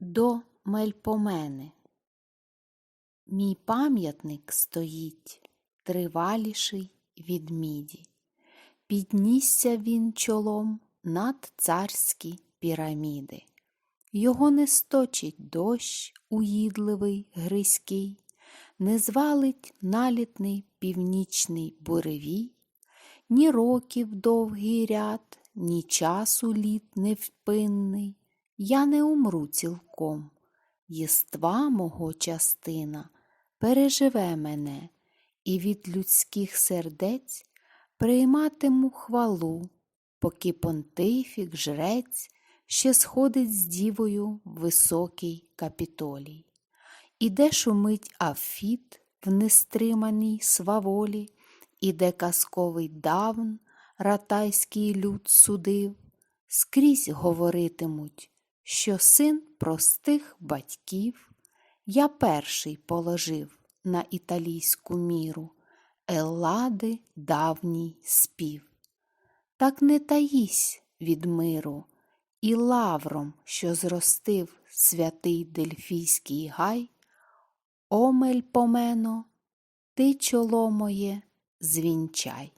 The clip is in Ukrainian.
до Мельпомени. Мій пам'ятник стоїть, триваліший від міді. Піднісся він чолом над царські піраміди. Його не сточить дощ уїдливий, гризький, не звалить налітний північний буревій, ні років довгий ряд, ні часу літ невпинний. Я не умру цілком, єства мого частина переживе мене, і від людських сердець прийматиму хвалу, поки понтифік, жрець ще сходить з дівою в високий капітолій. Іде шумить Афіт в нестриманій сваволі, іде казковий давн ратайський люд судив, скрізь говоритимуть, що син простих батьків я перший положив на італійську міру Еллади давній спів. Так не таїсь від миру і лавром, що зростив святий Дельфійський гай, О, Мельпомено, ти чоло моє звінчай.